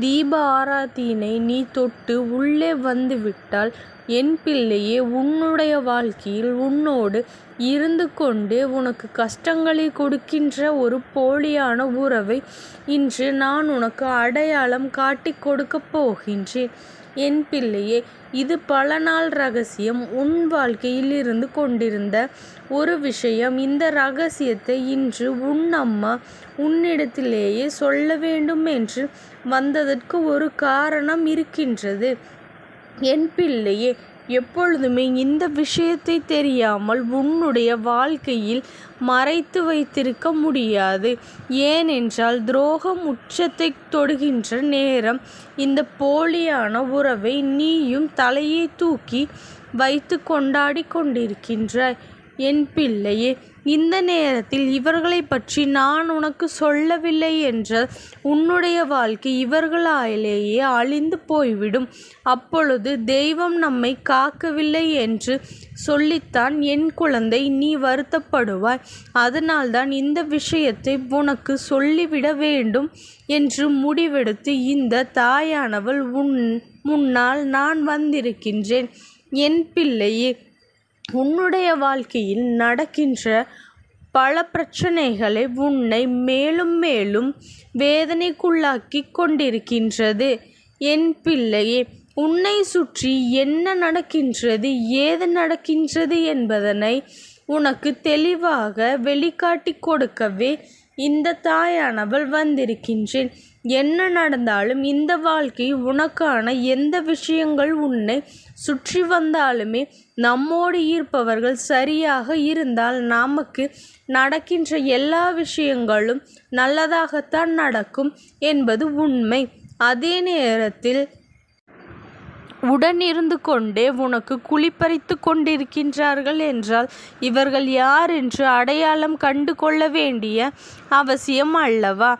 தீப ஆராத்தினை நீ தொட்டு உள்ளே வந்துவிட்டால் என் பிள்ளையே உன்னுடைய வாழ்க்கையில் உன்னோடு இருந்து கொண்டு உனக்கு கஷ்டங்களை கொடுக்கின்ற ஒரு போலியான உறவை இன்று நான் உனக்கு அடையாளம் காட்டிக் கொடுக்கப் போகின்றேன். என் பிள்ளையே இது பல நாள் ரகசியம். உன் வாழ்க்கையில் இருந்து கொண்டிருந்த ஒரு விஷயம் இந்த ரகசியத்தை இன்று உன் அம்மா உன்னிடத்திலேயே சொல்ல வேண்டும் என்று வந்ததற்கு ஒரு காரணம் இருக்கின்றது. என் பிள்ளையே எப்பொழுதுமே இந்த விஷயத்தை தெரியாமல் உன்னுடைய வாழ்க்கையில் மறைத்து வைத்திருக்க முடியாது. ஏனென்றால் துரோகம் உச்சத்தை தொடுகின்ற நேரம் இந்த போலியான உறவை நீயும் தலையை தூக்கி வைத்து கொண்டாடி கொண்டிருக்கின்றாய் என் பிள்ளையே இந்த நேரத்தில் இவர்களை பற்றி நான் உனக்கு சொல்லவில்லை என்றால் உன்னுடைய வாழ்க்கை இவர்களாலேயே அழிந்து போய்விடும். அப்பொழுது தெய்வம் நம்மை காக்கவில்லை என்று சொல்லித்தான் என் குழந்தை நீ வருத்தப்படுவாய். அதனால்தான் இந்த விஷயத்தை உனக்கு சொல்லிவிட வேண்டும் என்று முடிவெடுத்து இந்த தாயானவள் உன் முன்னால் நான் வந்திருக்கின்றேன். என் பிள்ளையே உன்னுடைய வாழ்க்கையில் நடக்கின்ற பல பிரச்சனைகளை உன்னை மேலும் மேலும் வேதனைக்குள்ளாக்கி கொண்டிருக்கின்றது. என் பிள்ளையே உன்னை சுற்றி என்ன நடக்கின்றது ஏது நடக்கின்றது என்பதனை உனக்கு தெளிவாக வெளிக்காட்டி கொடுக்கவே இந்த தாயானவள் வந்திருக்கின்றேன். என்ன நடந்தாலும் இந்த வாழ்க்கை உனக்கான எந்த விஷயங்கள் உன்னை சுற்றி வந்தாலுமே நம்மோடு இருப்பவர்கள் சரியாக இருந்தால் நமக்கு நடக்கின்ற எல்லா விஷயங்களும் நல்லதாகத்தான் நடக்கும் என்பது உண்மை. அதே நேரத்தில் உடனிருந்து கொண்டே உனக்கு குளிப்பறித்து கொண்டிருக்கின்றார்கள் என்றால் இவர்கள் யார் என்று அடையாளம் கண்டு கொள்ள வேண்டிய அவசியம் அல்லவா?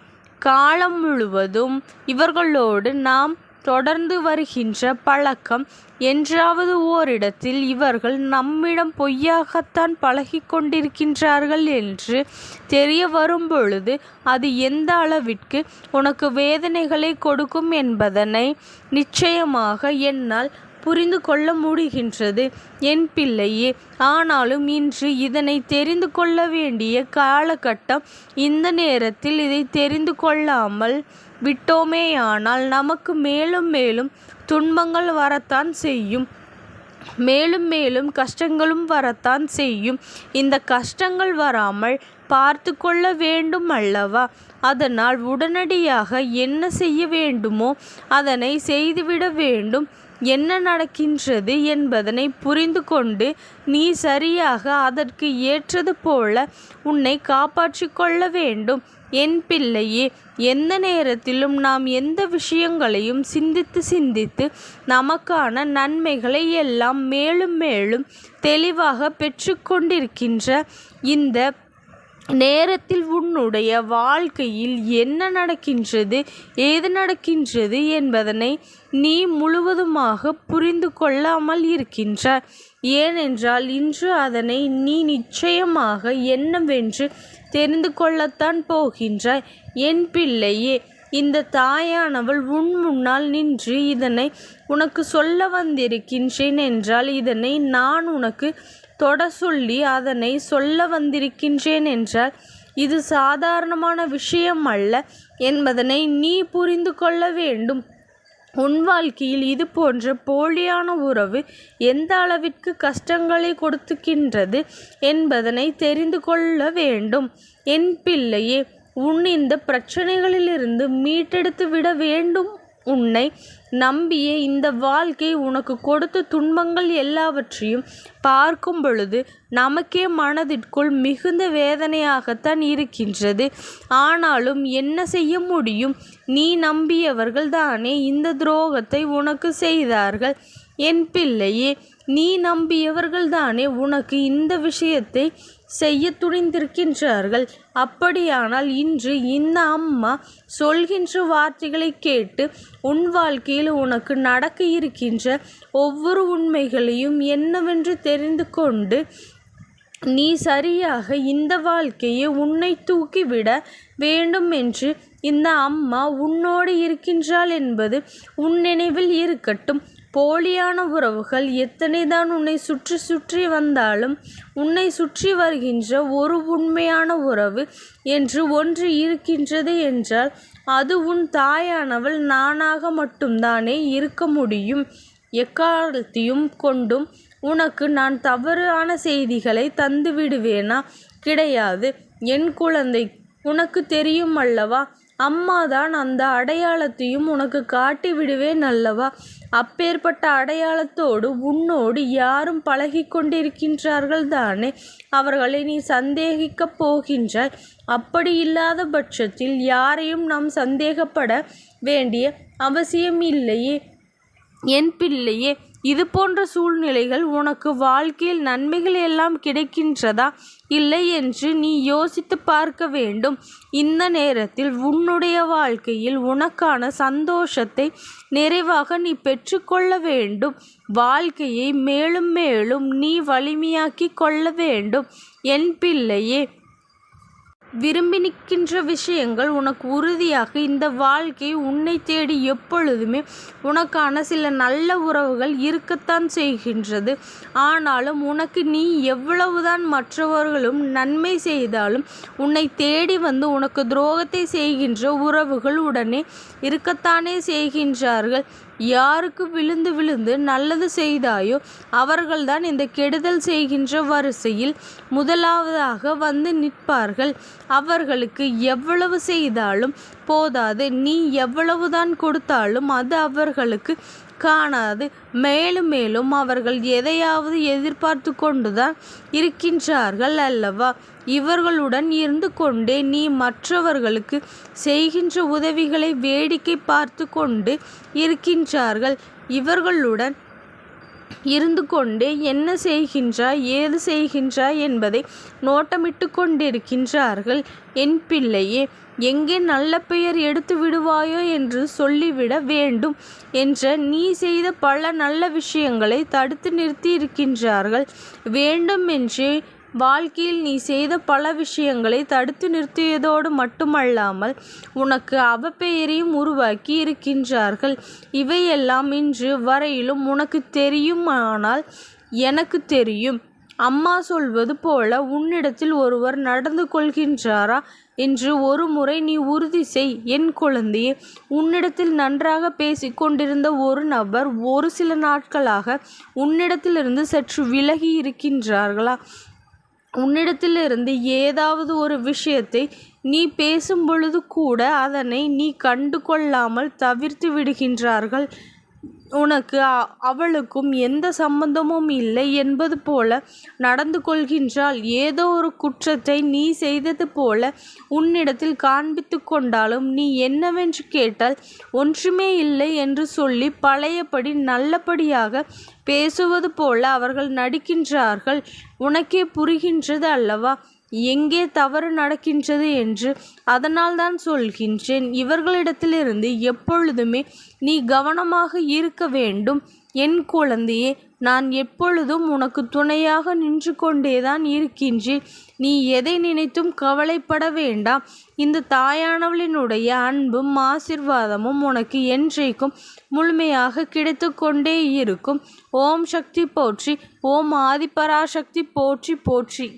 காலம் முழுவதும் இவர்களோடு நாம் தொடர்ந்து வருகின்ற பழக்கம். என்றாவது ஓரிடத்தில் இவர்கள் நம்மிடம் பொய்யாகத்தான் பழகி கொண்டிருக்கின்றார்கள் என்று தெரிய வரும்பொழுது அது எந்த அளவிற்கு உனக்கு வேதனைகளை கொடுக்கும் என்பதனை நிச்சயமாக என்னால் புரிந்து கொள்ள முடிகின்றது. என் பிள்ளையே ஆனாலும் இன்று இதனை தெரிந்து கொள்ள வேண்டிய காலகட்டம் இந்த நேரத்தில் இதை தெரிந்து கொள்ளாமல் விட்டோமேயானால் நமக்கு மேலும் மேலும் துன்பங்கள் வரத்தான் செய்யும். மேலும் மேலும் கஷ்டங்களும் வரத்தான் செய்யும். இந்த கஷ்டங்கள் வராமல் பார்த்து கொள்ள வேண்டும் அல்லவா? அதனால் உடனடியாக என்ன செய்ய வேண்டுமோ அதனை செய்துவிட வேண்டும். என்ன நடக்கின்றது என்பதனை புரிந்து கொண்டு நீ சரியாக அதற்கு ஏற்றது போல உன்னை காப்பாற்றி கொள்ள வேண்டும். என் பிள்ளையே எந்த நேரத்திலும் நாம் எந்த விஷயங்களையும் சிந்தித்து சிந்தித்து நமக்கான நன்மைகளை எல்லாம் மேலும் மேலும் தெளிவாக பெற்றுக்கொண்டிருக்கின்ற இந்த நேரத்தில் உன்னுடைய வாழ்க்கையில் என்ன நடக்கின்றது ஏது நடக்கின்றது என்பதனை நீ முழுவதுமாக புரிந்து கொள்ளாமல் இருக்கின்றாய். ஏனென்றால் இன்று அதனை நீ நிச்சயமாக என்னவென்று தெரிந்து கொள்ளத்தான் போகின்றாய். என் பிள்ளையே இந்த தாயானவள் உன் முன்னால் நின்று இதனை உனக்கு சொல்ல வந்திருக்கின்றேன் என்றால் இதனை நான் உனக்கு தொட சொல்லி அதனை சொல்ல வந்திருக்கின்றேன் என்றால் இது சாதாரணமான விஷயம் அல்ல என்பதனை நீ புரிந்து கொள்ள வேண்டும். உன் வாழ்க்கையில் இது போன்ற போலியான உறவு எந்த அளவிற்கு கஷ்டங்களை கொடுத்துக்கின்றது என்பதனை தெரிந்து கொள்ள வேண்டும். என் பிள்ளையே உன் இந்த பிரச்சனைகளிலிருந்து மீட்டெடுத்து விட வேண்டும். உன்னை நம்பிய இந்த வாழ்க்கை உனக்கு கொடுத்த துன்பங்கள் எல்லாவற்றையும் பார்க்கும் பொழுது நமக்கே மனதிற்குள் மிகுந்த வேதனையாகத்தான் இருக்கின்றது. ஆனாலும் என்ன செய்ய முடியும்? நீ நம்பியவர்கள் தானே இந்த துரோகத்தை உனக்கு செய்தார்கள். என் பிள்ளையே நீ நம்பியவர்கள்தானே உனக்கு இந்த விஷயத்தை செய்ய துணிந்திருக்கின்றார்கள். அப்படியானால் இன்று இந்த அம்மா சொல்கின்ற வார்த்தைகளை கேட்டு உன் வாழ்க்கையில் உனக்கு நடக்க இருக்கின்ற ஒவ்வொரு உண்மைகளையும் என்னவென்று தெரிந்து கொண்டு நீ சரியாக இந்த வாழ்க்கையை உன்னை தூக்கிவிட வேண்டும் என்று இந்த அம்மா உன்னோடு இருக்கின்றாள் என்பது உன் நினைவில் இருக்கட்டும். போலியான உறவுகள் எத்தனைதான் உன்னை சுற்றி சுற்றி வந்தாலும் உன்னை சுற்றி வருகின்ற ஒரு உண்மையான உறவு என்று ஒன்று இருக்கின்றது என்றால் அது உன் தாயானவள் நானாக மட்டும்தானே இருக்க முடியும். எக்காலத்தையும் கொண்டும் உனக்கு நான் தவறான செய்திகளை தந்து விடுவேனா கிடையாது. என் குழந்தை உனக்கு தெரியும் அல்லவா? அம்மாதான் அந்த அடையாளத்தையும் உனக்கு காட்டி விடுவேன் அல்லவா? அப்பேற்பட்ட அடையாளத்தோடு உன்னோடு யாரும் பழகி கொண்டிருக்கின்றார்கள் தானே? அவர்களை நீ சந்தேகிக்கப் போகின்றாய். அப்படி இல்லாத பட்சத்தில் யாரையும் நாம் சந்தேகப்பட வேண்டிய அவசியம் இல்லையே. என் பிள்ளையே இது போன்ற சூழ்நிலைகள் உனக்கு வாழ்க்கையில் நன்மைகள் எல்லாம் கிடைக்கின்றதா? இல்லை என்று நீ யோசித்து பார்க்க வேண்டும். இந்த நேரத்தில் உன்னுடைய வாழ்க்கையில் உனக்கான சந்தோஷத்தை நிறைவாக நீ பெற்றுக்கொள்ள வேண்டும். வாழ்க்கையை மேலும் மேலும் நீ வலிமையாக்கி கொள்ள வேண்டும். என் பிள்ளையே விரும்பி நிற்கின்ற விஷயங்கள் உனக்கு உறுதியாக இந்த வாழ்க்கை உன்னை தேடி எப்பொழுதுமே உனக்கான சில நல்ல உறவுகள் இருக்கத்தான் செய்கின்றது. ஆனாலும் உனக்கு நீ எவ்வளவுதான் மற்றவர்களும் நன்மை செய்தாலும் உன்னை தேடி வந்து உனக்கு துரோகத்தை செய்கின்ற உறவுகள் உடனே இருக்கத்தானே செய்கின்றார்கள். யாருக்கு விழுந்து விழுந்து நல்லது செய்தாயோ அவர்கள்தான் இந்த கெடுதல் செய்கின்ற வரிசையில் முதலாவதாக வந்து நிற்பார்கள். அவர்களுக்கு எவ்வளவு செய்தாலும் போதாது. நீ எவ்வளவுதான் கொடுத்தாலும் அது அவர்களுக்கு காணாது. மேலும் மேலும் அவர்கள் எதையாவது எதிர்பார்த்து கொண்டுதான் இருக்கின்றார்கள் அல்லவா? இவர்களுடன் இருந்து கொண்டே நீ மற்றவர்களுக்கு செய்கின்ற உதவிகளை வேடிக்கை பார்த்து கொண்டு இருக்கின்றார்கள். இவர்களுடன் இருந்து கொண்டு என்ன செய்கின்றாய் ஏது செய்கின்றாய் என்பதை நோட்டமிட்டு கொண்டிருக்கின்றார்கள். என் பிள்ளையே எங்கே நல்ல பெயர் எடுத்து விடுவாயோ என்று சொல்லிவிட வேண்டும் என்ற நீ செய்த பல நல்ல விஷயங்களை தடுத்து நிறுத்தி இருக்கின்றார்கள் வேண்டும் வாழ்க்கையில் நீ செய்த பல விஷயங்களை தடுத்து நிறுத்தியதோடு மட்டுமல்லாமல் உனக்கு அவப்பெயரையும் உருவாக்கி இருக்கின்றார்கள். இவையெல்லாம் இன்று வரையிலும் உனக்கு தெரியுமானால் எனக்கு தெரியும். அம்மா சொல்வது போல உன்னிடத்தில் ஒருவர் நடந்து கொள்கின்றாரா என்று ஒரு முறை நீ உறுதி செய். என் குழந்தையே உன்னிடத்தில் நன்றாக பேசி கொண்டிருந்த ஒரு நபர் ஒரு சில நாட்களாக உன்னிடத்திலிருந்து சற்று விலகி இருக்கின்றார்களா? உன்னிடத்திலிருந்து ஏதாவது ஒரு விஷயத்தை நீ பேசும் பொழுது கூட அதனை நீ கண்டு கொள்ளாமல் தவிர்த்து விடுகின்றார்கள். உனக்கு அவளுக்கும் எந்த சம்பந்தமும் இல்லை என்பது போல நடந்து கொள்கின்றாள். ஏதோ ஒரு குற்றத்தை நீ செய்தது போல உன்னிடத்தில் காண்பித்து கொண்டாலும் நீ என்னவென்று கேட்டால் ஒன்றுமே இல்லை என்று சொல்லி பழையபடி நல்லபடியாக பேசுவது போல அவர்கள் நடிக்கின்றார்கள். உனக்கே புரிகின்றது அல்லவா? எங்கே தவறு நடக்கின்றது என்று அதனால்தான் சொல்கின்றேன். இவர்களிடத்திலிருந்து எப்பொழுதுமே நீ கவனமாக இருக்க வேண்டும். என் குழந்தையே நான் எப்பொழுதும் உனக்கு துணையாக நின்று கொண்டேதான் இருக்கின்றேன். நீ எதை நினைத்தும் கவலைப்பட வேண்டாம். இந்த தாயானவளினுடைய அன்பும் ஆசிர்வாதமும் உனக்கு என்றைக்கும் முழுமையாக கிடைத்து கொண்டே இருக்கும். ஓம் சக்தி போற்றி ஓம் ஆதிபராசக்தி போற்றி போற்றி.